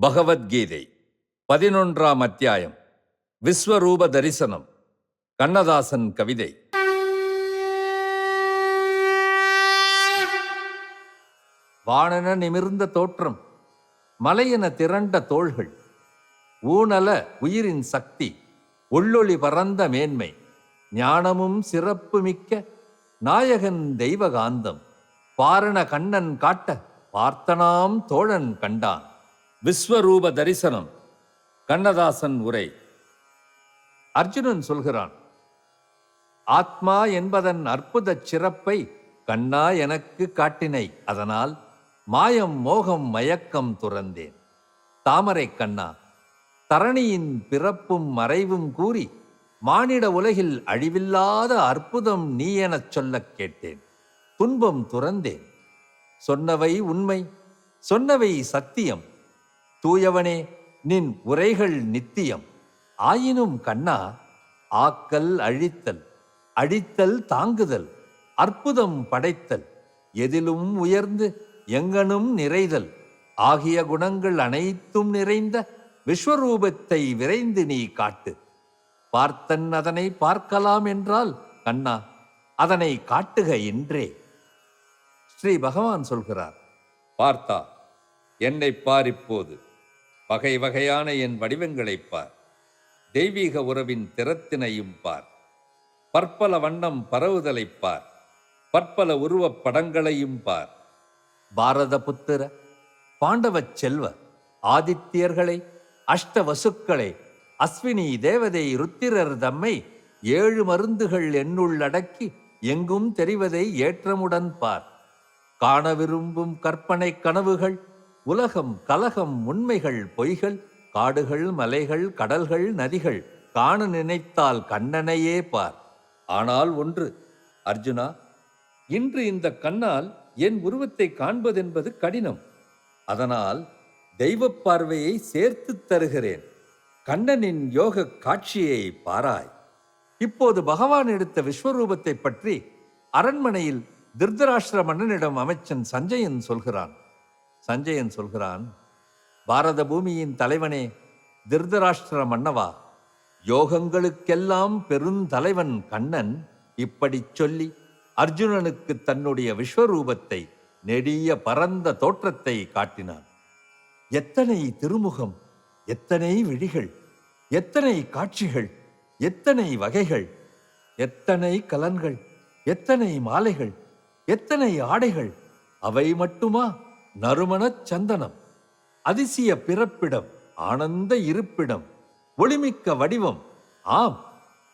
பகவத்கீதை பதினொன்றாம் அத்தியாயம் விஸ்வரூப தரிசனம் கண்ணதாசன் கவிதை. வானென நிமிர்ந்த தோற்றம் மலையென திரண்ட தோள்கள் ஊனல உயிரின் சக்தி உள்ளொளி பரந்த மேன்மை ஞானமும் சிறப்பு மிக்க நாயகன் தெய்வகாந்தம் பாரண கண்ணன் காட்ட பார்த்தனாம் தோழன் கண்டான். விஸ்வரூப தரிசனம். கண்ணதாசன் உரை. அர்ஜுனன் சொல்கிறான் ஆத்மா என்பதன் அற்புதச் சிறப்பை கண்ணா எனக்கு காட்டினை. அதனால் மாயம் மோகம் மயக்கம் துறந்தேன். தாமரை கண்ணா தரணியின் பிறப்பும் மறைவும் கூறி மானிட உலகில் அழிவில்லாத அற்புதம் நீ எனச் சொல்லக் கேட்டேன். துன்பம் துறந்தேன். சொன்னவை உண்மை சொன்னவை சத்தியம். தூயவனே நின் உரைகள் நித்தியம். ஆயினும் கண்ணா ஆக்கல் அழித்தல் அழித்தல் தாங்குதல் அற்புதம் படைத்தல் எதிலும் உயர்ந்து எங்கனும் நிறைதல் ஆகிய குணங்கள் அனைத்தும் நிறைந்த விஸ்வரூபத்தை விரைந்து நீ காட்டு. பார்த்தன் அதனை பார்க்கலாம் என்றால் கண்ணா அதனை காட்டுக இன்றே ஸ்ரீ பகவான் சொல்கிறார் பார்த்தா என்னை பார் இப்போது. வகை வகையான என் வடிவங்களைப் பார். தெய்வீக உறவின் திறத்தினையும் பார். பற்பல வண்ணம் பரவுதலைப் பார். பற்பல உருவப் படங்களையும் பார். பாரத புத்திர பாண்டவச் செல்வ ஆதித்யர்களை அஷ்ட வசுக்களை அஸ்வினி தேவதை ருத்திரர் தம்மை ஏழு மருந்துகள் என்னுள்ளடக்கி எங்கும் தெரிவதை ஏற்றமுடன் பார். காண விரும்பும் கற்பனை கனவுகள் உலகம் கலகம் உண்மைகள் பொய்கள் காடுகள் மலைகள் கடல்கள் நதிகள் காண நினைத்தால் கண்ணனையே பார். ஆனால் ஒன்று அர்ஜுனா இன்று இந்த கண்ணால் என் உருவத்தை காண்பதென்பது கடினம். அதனால் தெய்வப் பார்வையை சேர்த்துத் தருகிறேன். கண்ணனின் யோக காட்சியை பாராய். இப்போது பகவான் எடுத்த விஸ்வரூபத்தை பற்றி அரண்மனையில் திருதராஷ்டிர மன்னனிடம் அமைச்சன் சஞ்சயன் சொல்கிறான். சஞ்சயன் சொல்கிறான் பாரத பூமியின் தலைவனே திருதராஷ்டிர மன்னவா யோகங்களுக்கெல்லாம் பெருந்தலைவன் கண்ணன் இப்படிச் சொல்லி அர்ஜுனனுக்கு தன்னுடைய விஸ்வரூபத்தை நெடிய பரந்த தோற்றத்தை காட்டினான். எத்தனை திருமுகம் எத்தனை விழிகள் எத்தனை காட்சிகள் எத்தனை வகைகள் எத்தனை கலன்கள் எத்தனை மாலைகள் எத்தனை ஆடைகள் அவை மட்டுமா? நறுமணச் சந்தனம் அதிசய பிறப்பிடம் ஆனந்த இருப்பிடம் ஒளிமிக்க வடிவம் ஆம்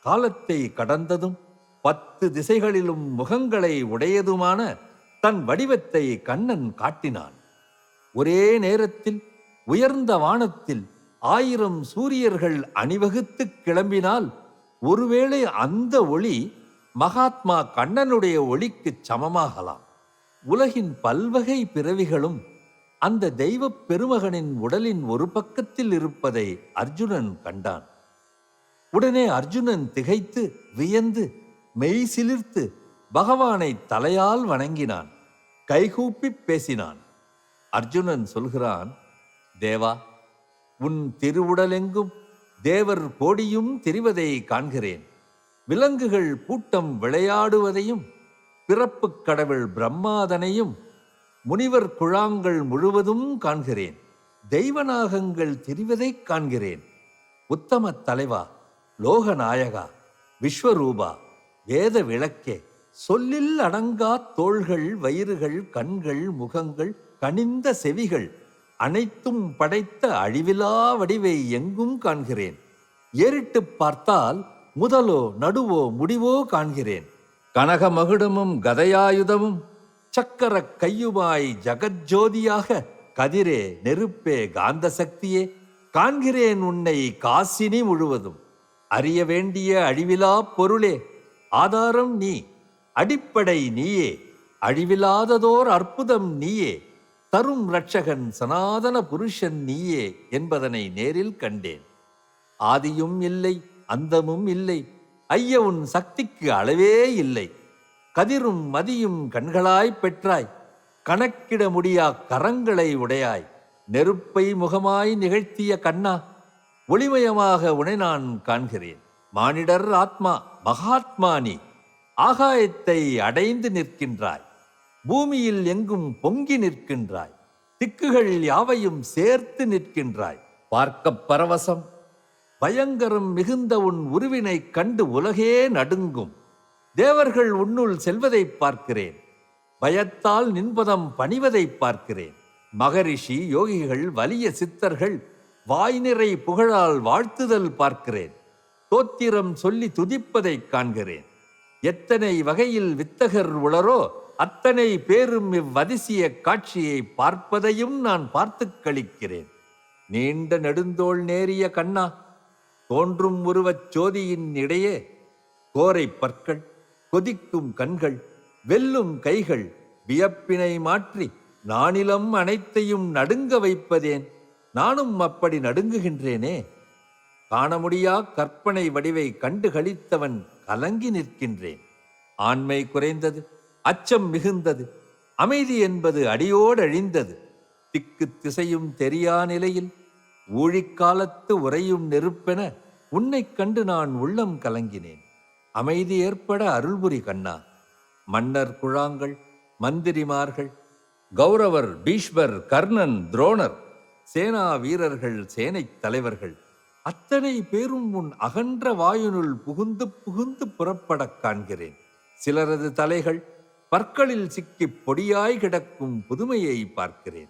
காலத்தை கடந்ததும் பத்து திசைகளிலும் முகங்களை உடையதுமான தன் வடிவத்தை கண்ணன் காட்டினான். ஒரே நேரத்தில் உயர்ந்த வானத்தில் ஆயிரம் சூரியர்கள் அணிவகுத்து கிளம்பினால் ஒருவேளை அந்த ஒளி மகாத்மா கண்ணனுடைய ஒளிக்குச் சமமாகலாம். உலகின் பல்வகை பிறவிகளும் அந்த தெய்வப் பெருமகனின் உடலின் ஒரு பக்கத்தில் இருப்பதை அர்ஜுனன் கண்டான். உடனே அர்ஜுனன் திகைத்து வியந்து மெய் சிலிர்த்து பகவானை தலையால் வணங்கினான். கைகூப்பிப் பேசினான். அர்ஜுனன் சொல்கிறான் தேவா உன் திருவுடலெங்கும் தேவர் கோடியும் திரிவதை காண்கிறேன். விலங்குகள் கூட்டம் விளையாடுவதையும் பிறப்புக் கடவுள் பிரம்மாதனையும் முனிவர் குழாங்கள் முழுவதும் காண்கிறேன். தெய்வநாகங்கள் திரிவதைக் காண்கிறேன். உத்தம தலைவா லோகநாயகா விஸ்வரூபா வேத விளக்கே சொல்லில் அடங்கா தோள்கள் வயிறுகள் கண்கள் முகங்கள் கனிந்த செவிகள் அனைத்தும் படைத்த அழிவிலா வடிவை எங்கும் காண்கிறேன். ஏறிட்டுப் பார்த்தால் முதலோ நடுவோ முடிவோ காண்கிறேன். கனக மகுடமும் கதையாயுதமும் சக்கர கையுமாய் ஜகஜோதியாக கதிரே நெருப்பே காந்த சக்தியே காண்கிறேன் உன்னை காசினி முழுவதும். அறிய வேண்டிய அழிவிலா பொருளே ஆதாரம் நீ அடிப்படை நீயே அழிவில்லாததோர் அற்புதம் நீயே தரும் ரட்சகன் சனாதன புருஷன் நீயே என்பதனை நேரில் கண்டேன். ஆதியும் இல்லை அந்தமும் இல்லை ஐய உன் சக்திக்கு அளவே இல்லை. கதிரும் மதியும் கண்களாய் பெற்றாய். கணக்கிட முடியா கரங்களை உடையாய். நெருப்பை முகமாய் நிகழ்த்திய கண்ணா ஒளிமயமாக உனை நான் காண்கிறேன். மானிடர் ஆத்மா மகாத்மா நீ. ஆகாயத்தை அடைந்து நிற்கின்றாய். பூமியில் எங்கும் பொங்கி நிற்கின்றாய். திக்குகள் யாவையும் சேர்த்து நிற்கின்றாய். பார்க்கப் பரவசம் பயங்கரம் மிகுந்த உன் உருவினைக் கண்டு உலகே நடுங்கும். தேவர்கள் உன்னுள் செல்வதைப் பார்க்கிறேன். பயத்தால் நின்பதம் பணிவதைப் பார்க்கிறேன். மகரிஷி யோகிகள் வலிய சித்தர்கள் வாய் நிறை புகழால் வாழ்த்துதல் பார்க்கிறேன். தோத்திரம் சொல்லி துதிப்பதைக் காண்கிறேன். எத்தனை வகையில் வித்தகர் உளரோ அத்தனை பேரும் இவ்வதிசிய காட்சியை பார்ப்பதையும் நான் பார்த்துக் கழிக்கிறேன் நீண்ட நெடுந்தோள் நேரிய கண்ணா தோன்றும் உருவச் சோதியின் இடையே கோரை பற்கள் கொதிக்கும் கண்கள் வெல்லும் கைகள் வியப்பினை மாற்றி நானிலம் அனைத்தையும் நடுங்க வைப்பதேன். நானும் அப்படி நடுங்குகின்றேனே. காண முடியா கற்பனை வடிவை கண்டு கழித்தவன் கலங்கி நிற்கின்றேன். ஆண்மை குறைந்தது அச்சம் மிகுந்தது அமைதி என்பது அடியோடு அழிந்தது திக்கு திசையும் தெரியா நிலையில் ஊழிக்காலத்து உறையும் நெருப்பென உன்னைக் கண்டு நான் உள்ளம் கலங்கினேன். அமைதி ஏற்பட அருள்புரி கண்ணா. மன்னர் குழாங்கள் மந்திரிமார்கள் கௌரவர் பீஷ்மர் கர்ணன் துரோணர் சேனா வீரர்கள் சேனைத் தலைவர்கள் அத்தனை பேரும் உன் அகன்ற வாயுனுள் புகுந்து புகுந்து புறப்படக் காண்கிறேன். சிலரது தலைகள் பற்களில் சிக்கிப் பொடியாய் கிடக்கும் புதுமையை பார்க்கிறேன்.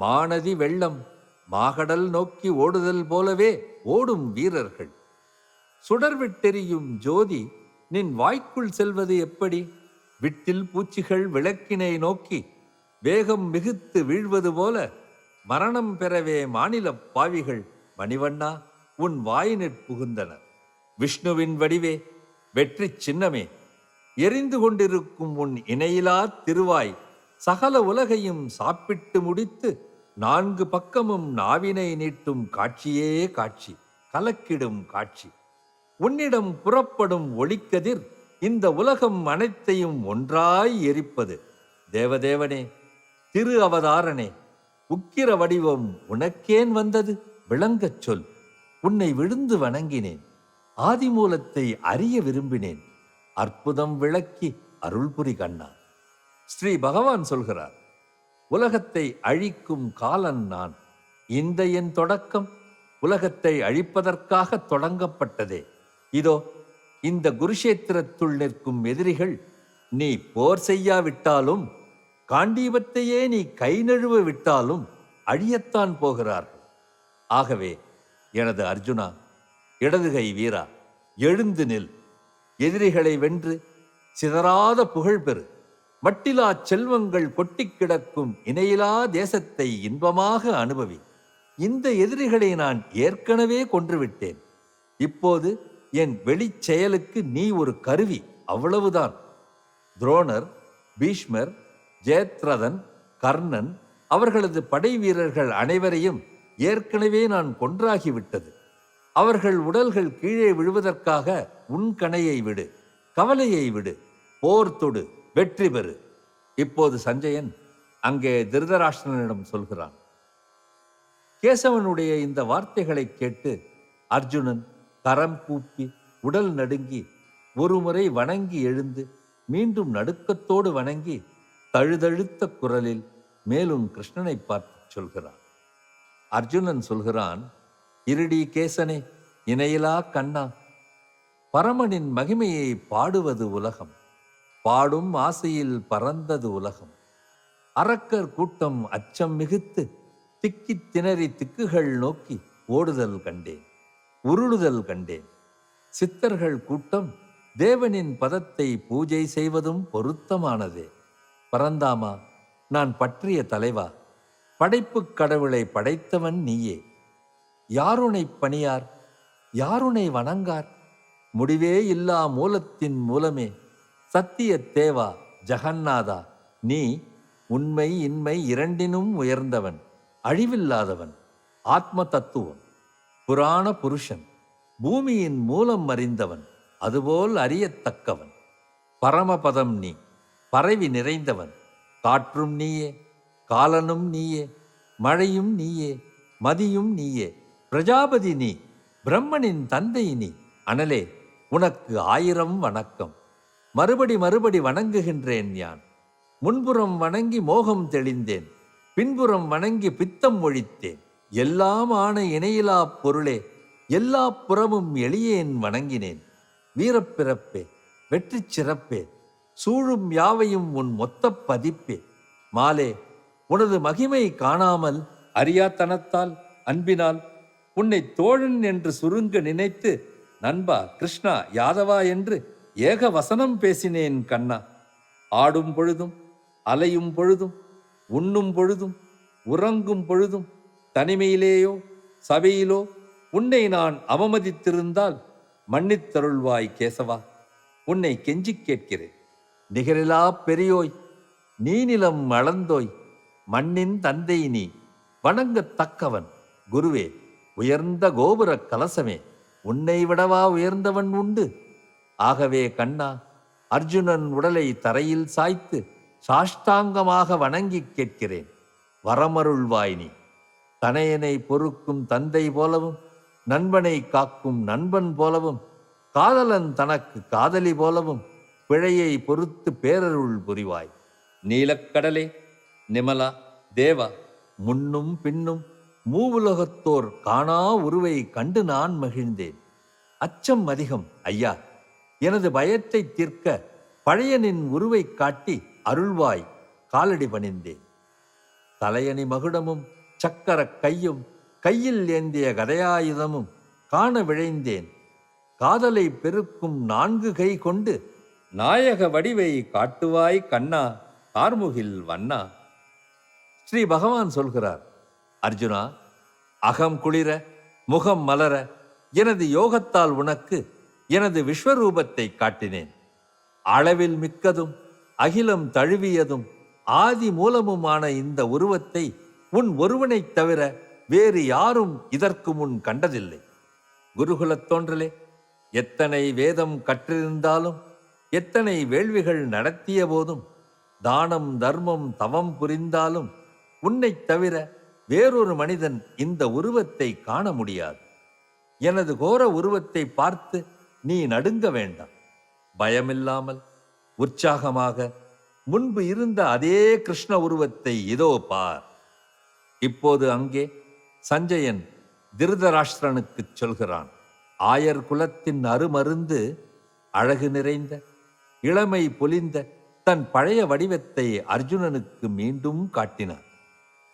மானதி வெள்ளம் மாகடல் நோக்கி ஓடுதல் போலவே ஓடும் வீரர்கள். சுடர்விட்டெரியும் ஜோதி நின் வாய்க்குள் செல்வது எப்படி? விட்டில் பூச்சிகள் விளக்கினை நோக்கி வேகம் மிகுத்து வீழ்வது போல மரணம் பெறவே மாநிலப் பாவிகள் மணிவண்ணா உன் வாயினிற் புகுந்தனர். விஷ்ணுவின் வடிவே வெற்றிச் சின்னமே எரிந்து கொண்டிருக்கும் உன் இணையிலா திருவாய் சகல உலகையும் சாப்பிட்டு முடித்து நான்கு பக்கமும் நாவினை நீட்டும் காட்சியே காட்சி கலக்கிடும் காட்சி. உன்னிடம் புறப்படும் ஒளிக்கதிர் இந்த உலகம் அனைத்தையும் ஒன்றாய் எரிப்பது. தேவதேவனே திரு அவதாரனே உக்கிர வடிவம் உனக்கேன் வந்தது? விளங்கச் சொல். உன்னை விழுந்து வணங்கினேன். ஆதிமூலத்தை அறிய விரும்பினேன். அற்புதம் விளக்கி அருள்புரி கண்ணா. ஸ்ரீ பகவான் சொல்கிறார் உலகத்தை அழிக்கும் காலன் நான். இந்த என் தொடக்கம் உலகத்தை அழிப்பதற்காக தொடங்கப்பட்டதே. இதோ இந்த குருஷேத்திரத்துள் நிற்கும் எதிரிகள் நீ போர் செய்யாவிட்டாலும் காண்டீபத்தையே நீ கை நழுவ விட்டாலும் அழியத்தான் போகிறார்கள். ஆகவே எனது அர்ஜுனா இடதுகை வீரா எழுந்து நில். எதிரிகளை வென்று சிதறாத புகழ் பெறு. மட்டிலா செல்வங்கள் கொட்டிக் கிடக்கும் இணையிலா தேசத்தை இன்பமாக அனுபவி. இந்த எதிரிகளை நான் ஏற்கனவே கொன்றுவிட்டேன். இப்போது என் வெளிச் செயலுக்கு நீ ஒரு கருவி அவ்வளவுதான். துரோணர் பீஷ்மர் ஜெயத்ரதன் கர்ணன் அவர்களது படை வீரர்கள் அனைவரையும் ஏற்கனவே நான் கொன்றாகிவிட்டது. அவர்கள் உடல்கள் கீழே விழுவதற்காக உன் கணையை விடு கவலையை விடு போர் தொடு. வெற்றி பெறு. இப்போது சஞ்சயன் அங்கே திருதராஷ்டிரனிடம் சொல்கிறான். கேசவனுடைய இந்த வார்த்தைகளைக் கேட்டு அர்ஜுனன் கரம் கூப்பி உடல் நடுங்கி ஒருமுறை வணங்கி எழுந்து மீண்டும் நடுக்கத்தோடு வணங்கி தழுதழுத்த குரலில் மேலும் கிருஷ்ணனை பார்த்து சொல்கிறான். அர்ஜுனன் சொல்கிறான் இருடி கேசனே இணையிலா கண்ணா பரமனின் மகிமையை பாடுவது உலகம். பாடும் ஆசையில் பறந்தது உலகம். அரக்கர் கூட்டம் அச்சம் மிகுத்து திக்கித் திணறி திக்குகள் நோக்கி ஓடுதல் கண்டேன் உருளுதல் கண்டேன். சித்தர்கள் கூட்டம் தேவனின் பதத்தை பூஜை செய்வதும் பொருத்தமானதே. பரந்தாமா நான் பற்றிய தலைவா படைப்புக் கடவுளை படைத்தவன் நீயே. யாருனை பணியார் யாருனை வணங்கார்? முடிவே இல்லா மூலத்தின் மூலமே சத்திய தேவா ஜகன்னாதா நீ உண்மை இன்மை இரண்டினும் உயர்ந்தவன் அழிவில்லாதவன் ஆத்ம தத்துவம் புராண புருஷன் பூமியின் மூலம் அறிந்தவன் அதுபோல் அறியத்தக்கவன். பரமபதம் நீ பரவி நிறைந்தவன் காற்றும் நீயே காலனும் நீயே மழையும் நீயே மதியும் நீயே பிரஜாபதி நீ பிரம்மனின் தந்தை நீ அனலே உனக்கு ஆயிரம் வணக்கம். மறுபடி மறுபடி வணங்குகின்றேன் யான். முன்புறம் வணங்கி மோகம் தெளிந்தேன் பின்புறம் வணங்கி பித்தம் ஒழித்தேன். எல்லாம் ஆன இணையிலா பொருளே எல்லா புறமும் எளியேன் வணங்கினேன். வீரப்பிறப்பே வெற்றி சிறப்பே சூழும் யாவையும் உன் மொத்த பதிப்பே. மாலே உனது மகிமை காணாமல் அறியாத்தனத்தால் அன்பினால் உன்னை தோழன் என்று சுருங்க நினைத்து நண்பா கிருஷ்ணா யாதவா என்று ஏக வசனம் பேசினேன் கண்ணா. ஆடும் பொழுதும் அலையும் பொழுதும் உண்ணும் பொழுதும் உறங்கும் பொழுதும் தனிமையிலேயோ சபையிலோ உன்னை நான் அவமதித்திருந்தால் மன்னித்தருள்வாய் கேசவா. உன்னை கெஞ்சிக் கேட்கிறேன். நிகரிலா பெரியோய் நீநிலம் அளந்தோய் மண்ணின் தந்தை நீ வணங்கத்தக்கவன் குருவே உயர்ந்த கோபுர கலசமே உன்னை விடவா உயர்ந்தவன் உண்டு. ஆகவே கண்ணா அர்ஜுனன் உடலை தரையில் சாய்த்து சாஷ்டாங்கமாக வணங்கிக் கேட்கிறேன். வரமருள்வாய் நீ. தனையனை பொறுக்கும் தந்தை போலவும் நண்பனை காக்கும் நண்பன் போலவும் காதலன் தனக்கு காதலி போலவும் பிழையை பொறுத்து பேரருள் புரிவாய். நீலக்கடலே நிமலா தேவா முன்னும் பின்னும் மூவுலகத்தோர் காணா உருவை கண்டு நான் மகிழ்ந்தேன். அச்சம் அதிகம் ஐயா. எனது பயத்தை தீர்க்க பழையனின் உருவை காட்டி அருள்வாய் காலடி பணிந்தேன். தலையணி மகுடமும் சக்கரக் கையும் கையில் ஏந்திய கதையாயுதமும் காண விழைந்தேன். காதலை பெருக்கும் நான்கு கை கொண்டு நாயக வடிவை காட்டுவாய் கண்ணா கார்முகில் வண்ணா. ஸ்ரீ பகவான் சொல்கிறார் அர்ஜுனா அகம் குளிர முகம் மலர எனது யோகத்தால் உனக்கு எனது விஸ்வரூபத்தை காட்டினேன். அளவில் மிக்கதும் அகிலம் தழுவியதும் ஆதி மூலமுமான இந்த உருவத்தை உன் ஒருவனைத் தவிர வேறு யாரும் இதற்கு முன் கண்டதில்லை. குருகுலத் தோன்றலே எத்தனை வேதம் கற்றிருந்தாலும் எத்தனை வேள்விகள் நடத்திய போதும் தானம் தர்மம் தவம் புரிந்தாலும் உன்னைத் தவிர வேறொரு மனிதன் இந்த உருவத்தை காண முடியாது. எனது கோர உருவத்தை பார்த்து நீ நடுங்க வேண்டாம். பயமில்லாமல் உற்சாகமாக முன்பு இருந்த அதே கிருஷ்ண உருவத்தை இதோ பார். இப்போது அங்கே சஞ்சயன் திருதராஷ்டிரனுக்குச் சொல்கிறான். ஆயர் குலத்தின் அருமருந்து அழகு நிறைந்த இளமை பொலிந்த தன் பழைய வடிவத்தை அர்ஜுனனுக்கு மீண்டும் காட்டினார்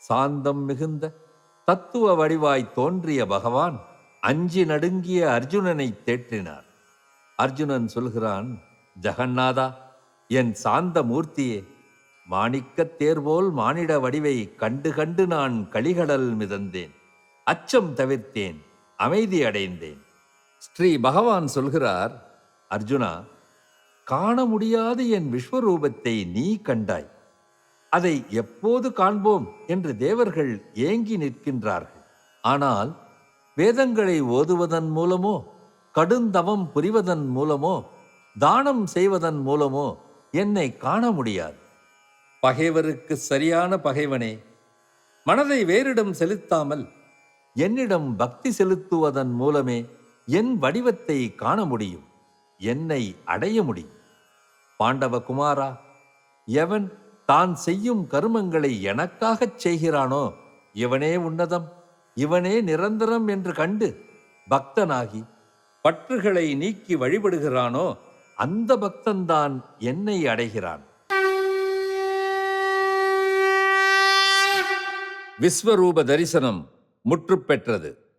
சாந்தம் மிகுந்த தத்துவ வடிவாய் தோன்றிய பகவான் அஞ்சி நடுங்கிய அர்ஜுனனை தேற்றினார். அர்ஜுனன் சொல்கிறான் ஜெகநாதா என் சாந்த மூர்த்தியே மாணிக்கத் தேர்போல் மானிட வடிவை கண்டு கண்டு நான் கலிகடல் மிதந்தேன். அச்சம் தவிர்த்தேன் அமைதி அடைந்தேன். ஸ்ரீ பகவான் சொல்கிறார் அர்ஜுனா காண முடியாத என் விஸ்வரூபத்தை நீ கண்டாய். அதை எப்போது காண்போம்? என்று தேவர்கள் ஏங்கி நிற்கின்றார்கள். ஆனால் வேதங்களை ஓதுவதன் மூலமோ கடுந்தவம் புரிவதன் மூலமோ தானம் செய்வதன் மூலமோ என்னை காண முடியாது. பகைவருக்கு சரியான பகைவனே மனதை வேறிடம் செலுத்தாமல் என்னிடம் பக்தி செலுத்துவதன் மூலமே என் வடிவத்தை காண முடியும் என்னை அடைய முடியும். பாண்டவ குமாரா எவன் தான் செய்யும் கருமங்களை எனக்காகச் செய்கிறானோ இவனே உன்னதம் இவனே நிரந்தரம் என்று கண்டு பக்தனாகி பற்றுகளை நீக்கி வழிபடுகிறானோ அந்த பக்தன்தான் என்னை அடைகிறான். விஸ்வரூப தரிசனம் முற்று பெற்றது.